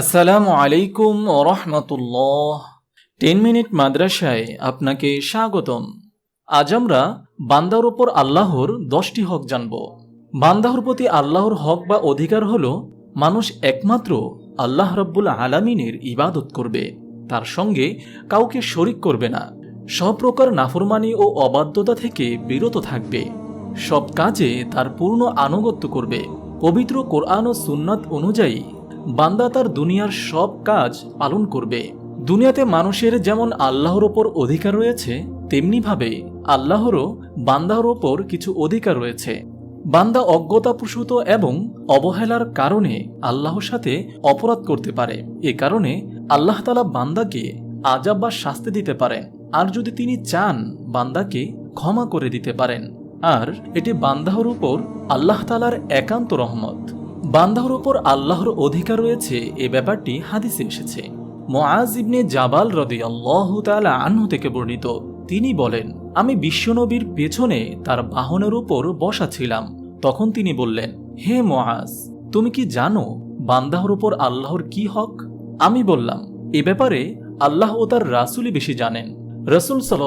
আসসালামু আলাইকুম রহমতুল্লাহ। Ten minute মাদ্রাসায় আপনাকে স্বাগতম। আজ আমরা বান্দার ওপর আল্লাহর দশটি হক জানব। বান্দাহর প্রতি আল্লাহর হক বা অধিকার হল, মানুষ একমাত্র আল্লাহ রব্বুল আলামিনের ইবাদত করবে, তার সঙ্গে কাউকে শরিক করবে না। সব প্রকার নাফরমানি ও অবাধ্যতা থেকে বিরত থাকবে। সব কাজে তার পূর্ণ আনুগত্য করবে। পবিত্র কোরআন ও সুন্নাত অনুযায়ী বান্দা তার দুনিয়ার সব কাজ পালন করবে। দুনিয়াতে মানুষের যেমন আল্লাহর ওপর অধিকার রয়েছে, তেমনিভাবে আল্লাহরও বান্দার ওপর কিছু অধিকার রয়েছে। বান্দা অজ্ঞতাপ্রসূত এবং অবহেলার কারণে আল্লাহর সাথে অপরাধ করতে পারে। এ কারণে আল্লাহ তালা বান্দাকে আজাব বা শাস্তি দিতে পারেন। আর যদি তিনি চান, বান্দাকে ক্ষমা করে দিতে পারেন। আর এটি বান্দাহর উপর আল্লাহ তালার একান্ত রহমত। বান্দাহর উপর আল্লাহর অধিকার রয়েছে, এ ব্যাপারটি হাদিসে এসেছে। মোয়াজ ইবনে জাবাল রদি আল্লাহ তালা আনহু থেকে বর্ণিত। তিনি বলেন, আমি বিশ্বনবীর পেছনে তার বাহনের উপর বসা ছিলাম। তখন তিনি বললেন, হে মোয়াজ তুমি কি জানো বান্দাহর উপর আল্লাহর কি হক? আমি বললাম, এ ব্যাপারে আল্লাহ ও তার রাসুলই বেশি জানেন। রসুল সাল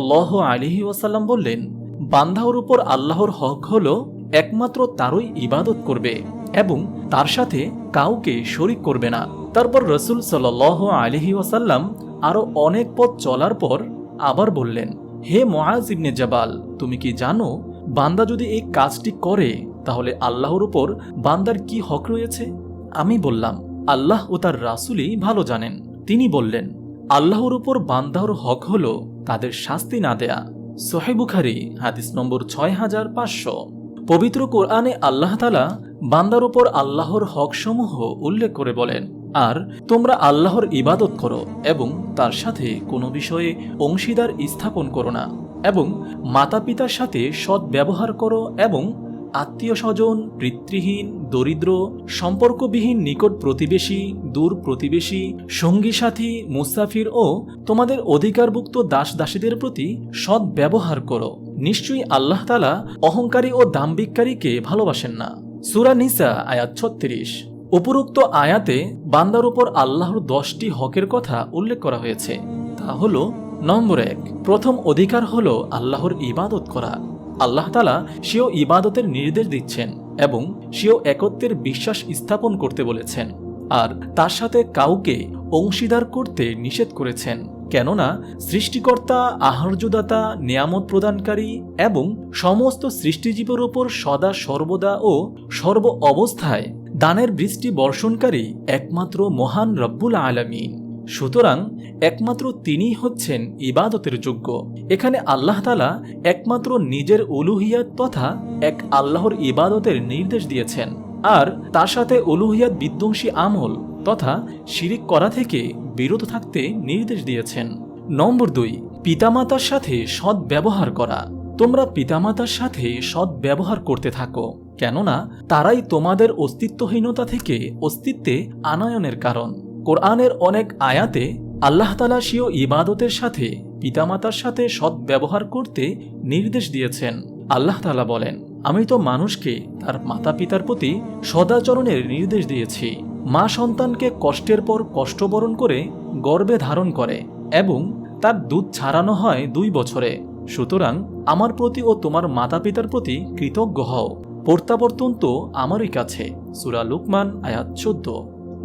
আলিহি ওয়াসাল্লাম বললেন বান্দাহর উপর আল্লাহর হক হল একমাত্র তারই ইবাদত করবে। এবং তার সাথে কাউকে শরিক করবে না। তারপর রসুল সাল আলিহি ওয়াসাল্লাম আরও অনেক পথ চলার পর আবার বললেন, হে মোয়াজ ইবনে জাবাল, তুমি কি জানো, বান্দা যদি এই কাজটি করে, তাহলে আল্লাহর উপর বান্দার কি হক রয়েছে? আমি বললাম, আল্লাহ ও তার রাসুলই ভালো জানেন। তিনি বললেন, আল্লাহর উপর বান্দার হক হল তাদের শাস্তি না দেয়া। সোহেবুখারি হাদিস নম্বর ছয় হাজার পাঁচশো। পবিত্র কোরআনে আল্লাহ তালা বান্দার উপর আল্লাহর হকসমূহ উল্লেখ করে বলেন, আর তোমরা আল্লাহর ইবাদত করো এবং তার সাথে কোনো বিষয়ে অংশীদার স্থাপন করো না এবং মাতা পিতার সাথে সৎ ব্যবহার করো এবং আত্মীয় স্বজন পিতৃহীন, দরিদ্র, সম্পর্কবিহীন নিকট প্রতিবেশী, দূর প্রতিবেশী সঙ্গী সাথী মুসাফির ও তোমাদের অধিকারভুক্ত দাস দাসীদের প্রতি সৎ ব্যবহার করো। নিশ্চয়ই আল্লাহ তালা অহংকারী ও দাম্বিককারীকে ভালোবাসেন না। সুরা নিসা, আয়াত ছত্রিশ। উপরোক্ত আয়াতে বান্দার উপর আল্লাহর দশটি হকের কথা উল্লেখ করা হয়েছে। তা হল, নম্বর এক, প্রথম অধিকার হল আল্লাহর ইবাদত করা। আল্লাহ তালা সেও ইবাদতের নির্দেশ দিচ্ছেন এবং সেও একত্বের বিশ্বাস স্থাপন করতে বলেছেন। আর তার সাথে কাউকে অংশীদার করতে নিষেধ করেছেন। কেননা সৃষ্টিকর্তা, আহার্যদাতা, নিয়ামত প্রদানকারী এবং সমস্ত সৃষ্টিজীবের ওপর সদা সর্বদা ও সর্ব অবস্থায় দানের বৃষ্টি বর্ষণকারী একমাত্র মহান রব্বুল আলমিন। সুতরাং একমাত্র তিনিই হচ্ছেন ইবাদতের যোগ্য। এখানে আল্লাহ তালা একমাত্র নিজের উলুহিয়াত তথা এক আল্লাহর ইবাদতের নির্দেশ দিয়েছেন। আর তার সাথে উলুহিয়াত বিধ্বংসী আমল তথা শিরিক করা থেকে বিরত থাকতে নির্দেশ দিয়েছেন। নম্বর দুই, পিতামাতার সাথে সৎ ব্যবহার করা। তোমরা পিতামাতার সাথে সৎ ব্যবহার করতে থাকো, কেননা তারাই তোমাদের অস্তিত্বহীনতা থেকে অস্তিত্বে আনায়নের কারণ। কোরআনের অনেক আয়াতে আল্লাহ তালা ইবাদতের সাথে পিতামাতার সাথে সৎ ব্যবহার করতে নির্দেশ দিয়েছেন। আল্লাহ তালা বলেন, আমি তো মানুষকে তার মাতা পিতার প্রতি সদাচরণের নির্দেশ দিয়েছি। মা সন্তানকে কষ্টের পর কষ্ট বরণ করে গর্বে ধারণ করে এবং তার দুধ ছাড়ানো হয় দুই বছরে। সুতরাং আমার প্রতি ও তোমার মাতা পিতার প্রতি কৃতজ্ঞ হও। প্রত্যাবর্তন তো আমারই কাছে। সুরা লুকমান, আয়াত চোদ্দ।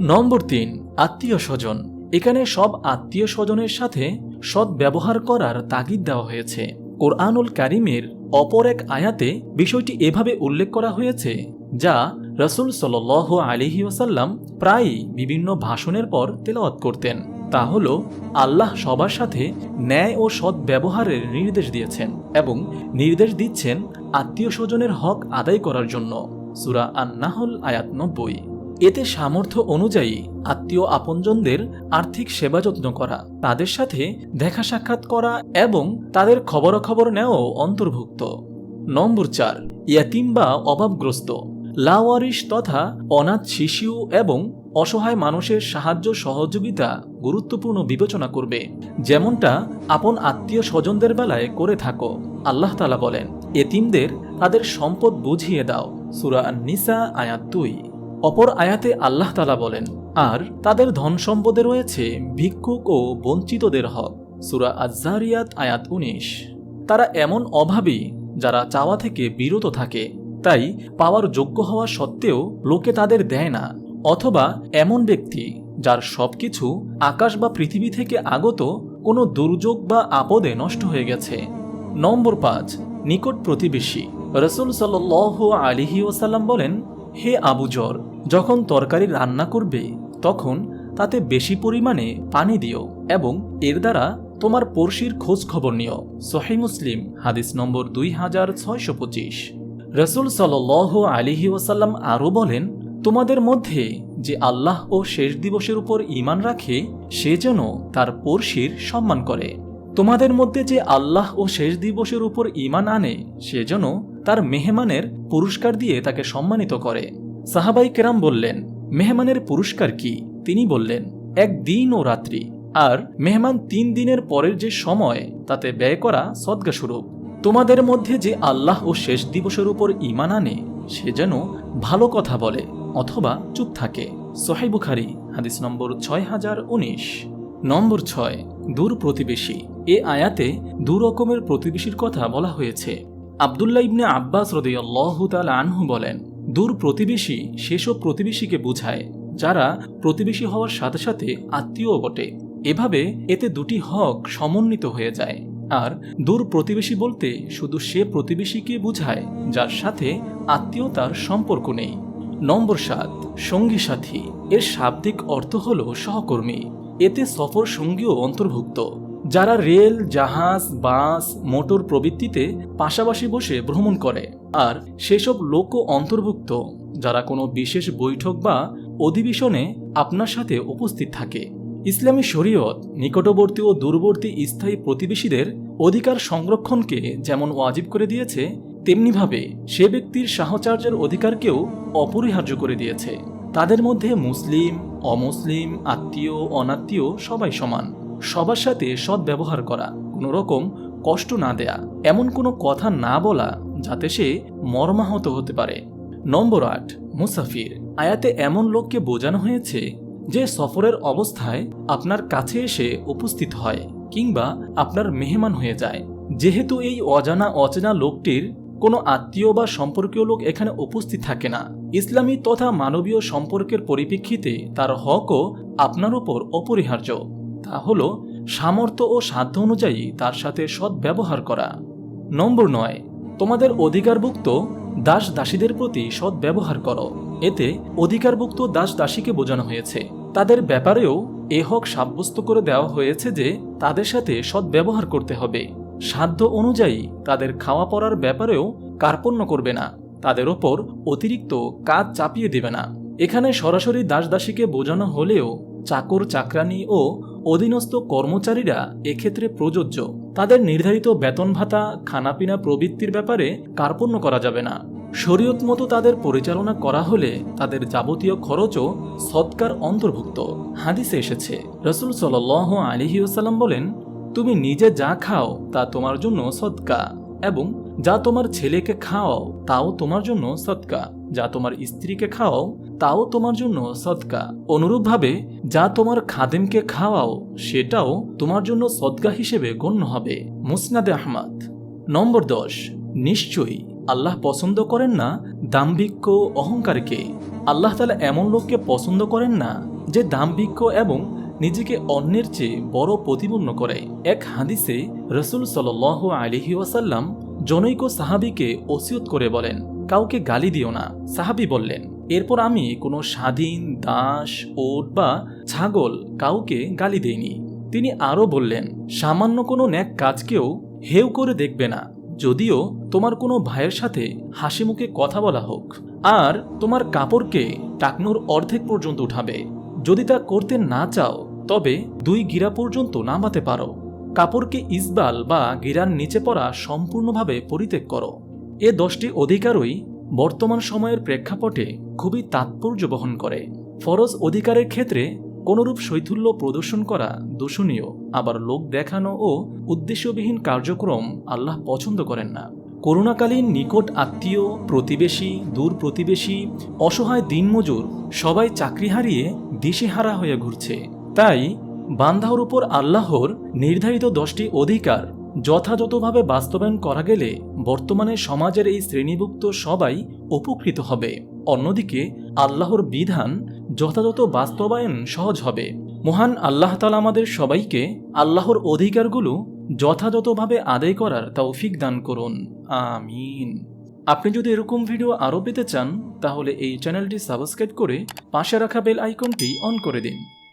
নম্বর তিন, আত্মীয় স্বজন। এখানে সব আত্মীয় স্বজনের সাথে সৎ ব্যবহার করার তাগিদ দেওয়া হয়েছে। কোরআনুল কারিমের অপর এক আয়াতে বিষয়টি এভাবে উল্লেখ করা হয়েছে, যা রসুল সাল আলিহি ওসাল্লাম প্রায়ই বিভিন্ন ভাষণের পর তেলাওয়াত করতেন। তা হল, আল্লাহ সবার সাথে ন্যায় ও সৎ ব্যবহারের নির্দেশ দিয়েছেন এবং নির্দেশ দিচ্ছেন আত্মীয় স্বজনের হক আদায় করার জন্য। সুরা আন্নাহল, আয়াত নব্বই। এতে সামর্থ্য অনুযায়ী আত্মীয় আপনজনদের আর্থিক সেবা যত্ন করা, তাদের সাথে দেখা সাক্ষাৎ করা এবং তাদের খবরাখবর নেওয়াও অন্তর্ভুক্ত। নম্বর চার, ইয়াতিম বা অভাবগ্রস্ত। লাওয়ারিশ তথা অনাথ শিশু এবং অসহায় মানুষের সাহায্য সহযোগিতা গুরুত্বপূর্ণ বিবেচনা করবে। যেমনটা আপন আত্মীয় স্বজনদের বেলায় করে থাকো, আল্লাহ তালা বলেন। এতিমদের তাদের সম্পদ বুঝিয়ে দাও, সুরা নিসা আয়াত দুই। অপর আয়াতে আল্লাহ তালা বলেন, আর তাদের ধন সম্পদে রয়েছে ভিক্ষুক ও বঞ্চিতদের হক। সুরা আজারিয়াত আয়াত উনিশ। তারা এমন অভাবী যারা চাওয়া থেকে বিরত থাকে। তাই পাওয়ার যোগ্য হওয়া সত্ত্বেও লোকে তাদের দেয় না, অথবা এমন ব্যক্তি যার সবকিছু আকাশ বা পৃথিবী থেকে আগত কোনো দুর্যোগ বা আপদে নষ্ট হয়ে গেছে। নম্বর পাঁচ, নিকট প্রতিবেশী। রসুল সাল আলিহি ওসাল্লাম বলেন, হে আবুজর যখন তরকারি রান্না করবে, তখন তাতে বেশি পরিমাণে পানি দিও এবং এর দ্বারা তোমার পড়শির খোঁজ খবর নিও। সহি মুসলিম, হাদিস নম্বর দুই হাজার ছয়শো পঁচিশ। রসুল সাল আলিহি ওসাল্লাম আরও বলেন, তোমাদের মধ্যে যে আল্লাহ ও শেষ দিবসের উপর ঈমান রাখে, সে যেন তার পড়শির সম্মান করে। তোমাদের মধ্যে যে আল্লাহ ও শেষ দিবসের উপর ঈমান আনে, সে যেন তার মেহমানের পুরস্কার দিয়ে তাকে সম্মানিত করে। সাহাবাই কেরাম বললেন, মেহমানের পুরস্কার কি? তিনি বললেন, এক দিন ও রাত্রি। আর মেহমান তিন দিনের পরের যে সময়, তাতে ব্যয় করা সদ্গাস্বরূপ। তোমাদের মধ্যে যে আল্লাহ ও শেষ দিবসের উপর ঈমান আনে, সে যেন ভালো কথা বলে অথবা চুপ থাকে। সোহাই বুখারি, হাদিস নম্বর ছয় হাজার উনিশ। নম্বর ছয়, দূর প্রতিবেশী। এ আয়াতে দু রকমের প্রতিবেশীর কথা বলা হয়েছে। আবদুল্লাহ ইবনে আব্বাস রদিয়াল্লাহ আনহু বলেন, দূর প্রতিবেশী সেসব প্রতিবেশীকে বুঝায়, যারা প্রতিবেশী হওয়ার সাথে সাথে আত্মীয় বটে। এভাবে এতে দুটি হক সমন্বিত হয়ে যায়। আর দূর প্রতিবেশী বলতে শুধু সে প্রতিবেশীকে বুঝায়, যার সাথে আত্মীয়তার সম্পর্ক নেই। নম্বর সাত, সঙ্গী সাথী। এর শাব্দিক অর্থ হল সহকর্মী। এতে সফর সঙ্গীও অন্তর্ভুক্ত। যারা রেল, জাহাজ, বাস, মোটর প্রবৃত্তিতে পাশাপাশি বসে ভ্রমণ করে, আর সেসব লোকও অন্তর্ভুক্ত, যারা কোনো বিশেষ বৈঠক বা অধিবেশনে আপনার সাথে উপস্থিত থাকে। ইসলামী শরীয়ত নিকটবর্তী ও দূরবর্তী স্থায়ী প্রতিবেশীদের অধিকার সংরক্ষণকে যেমন ওয়াজিব করে দিয়েছে, তেমনিভাবে সে ব্যক্তির সাহচর্যের অধিকারকেও অপরিহার্য করে দিয়েছে। তাদের মধ্যে মুসলিম, অমুসলিম, আত্মীয়, অনাত্মীয় সবাই সমান। সবার সাথে সৎ ব্যবহার করা কোনো রকম কষ্ট না দেয়া, এমন কোনো কথা না বলা যাতে সে মর্মাহত হতে পারে। নম্বর আট, মুসাফির। আয়াতে এমন লোককে বোঝানো হয়েছে যে সফরের অবস্থায় আপনার কাছে এসে উপস্থিত হয় কিংবা আপনার মেহমান হয়ে যায়। যেহেতু এই অজানা অচেনা লোকটির কোনো আত্মীয় বা সম্পর্কীয় লোক এখানে উপস্থিত থাকে না, ইসলামী তথা মানবীয় সম্পর্কের পরিপ্রেক্ষিতে তার হকও আপনার উপর অপরিহার্য। তা হল, সামর্থ্য ও সাধ্য অনুযায়ী তার সাথে সৎ ব্যবহার করা। নম্বর নয়, তোমাদের অধিকারভুক্ত দাস দাসীদের প্রতি সৎ ব্যবহার করো। এতে অধিকারভুক্ত দাস দাসীকে বোঝানো হয়েছে। তাদের ব্যাপারেও এ হক সাব্যস্ত করে দেওয়া হয়েছে যে তাদের সাথে সৎ ব্যবহার করতে হবে। সাধ্য অনুযায়ী তাদের খাওয়া পড়ার ব্যাপারেও কার্পণ্য করবে না। তাদের ওপর অতিরিক্ত কাজ চাপিয়ে দেবে না। এখানে সরাসরি দাস দাসীকে বোঝানো হলেও চাকর, চাকরানি ও অধীনস্থ কর্মচারীরা এক্ষেত্রে প্রযোজ্য। তাদের নির্ধারিত বেতন ভাতা, খানাপিনা প্রবৃত্তির ব্যাপারে কার্পণ্য করা যাবে না। শরীয়ত মতো তাদের পরিচালনা করা হলে তাদের যাবতীয় খরচও সৎকার অন্তর্ভুক্ত। হাদিসে এসেছে, রসুল সাল আলিহিউসাল্লাম বলেন, তুমি নিজে যা খাও, তা তোমার জন্য সৎকা এবং যা তোমার ছেলেকে খাও তাও তোমার জন্য সৎকা। যা তোমার স্ত্রীকে খাও তাও তোমার জন্য সৎকা অনুরূপভাবে, যা তোমার খাদেমকে খাওয়াও, সেটাও তোমার জন্য সৎকা হিসেবে গণ্য হবে। মুসনাদে আহমদ। নম্বর দশ, নিশ্চয়ই। আল্লাহ পছন্দ করেন না দাম্ভিক্য অহংকারকে। আল্লাহ তালা এমন লোককে পছন্দ করেন না যে দাম্ভিক্য এবং নিজেকে অন্যের চেয়ে বড় প্রতিপন্ন করে। এক হাদিসে রসুল সাল আলিহি ওয়াসাল্লাম জনৈক সাহাবিকে ওসিয়ত করে বলেন, কাউকে গালি দিও না। সাহাবি বললেন এরপর আমি কোনো স্বাধীন, দাস, ওট বা ছাগল কাউকে গালি দেইনি। তিনি আরও বললেন, সামান্য কোনো ন্যাক কাজকেও হেউ করে দেখবে না। যদিও তোমার কোনো ভাইয়ের সাথে হাসি মুখে কথা বলা হোক। আর তোমার কাপড়কে টাকনুর অর্ধেক পর্যন্ত উঠাবে। যদি তা করতে না চাও, তবে দুই গিরা পর্যন্ত নামাতে পারো। কাপড়কে ইসবাল বা গিরার নিচে পড়া সম্পূর্ণভাবে পরিত্যাগ করো। এ দশটি অধিকারই বর্তমান সময়ের প্রেক্ষাপটে খুবই তাৎপর্য বহন করে। ফরজ অধিকারের ক্ষেত্রে কোনরূপ শৈথুল্য প্রদর্শন করা দূষণীয়, আবার লোক দেখানো ও উদ্দেশ্যবিহীন কার্যক্রম আল্লাহ পছন্দ করেন না। করোনাকালীন নিকট আত্মীয়, প্রতিবেশী, দূর প্রতিবেশী, অসহায় দিনমজুর সবাই চাকরি হারিয়ে দিশেহারা হয়ে ঘুরছে। তাই বান্দার উপর আল্লাহর নির্ধারিত দশটি অধিকার যথাযথভাবে বাস্তবায়ন করা গেলে বর্তমানে সমাজের এই শ্রেণীভুক্ত সবাই উপকৃত হবে। অন্যদিকে, আল্লাহর বিধান যথাযথ বাস্তবায়ন সহজ হবে। মহান আল্লাহ তালা আমাদের সবাইকে আল্লাহর অধিকারগুলো যথাযথভাবে আদায় করার তৌফিক দান করুন। আমিন। আপনি যদি এরকম ভিডিও আরও পেতে চান, তাহলে এই চ্যানেলটি সাবস্ক্রাইব করে পাশে রাখা বেল আইকনটি অন করে দিন।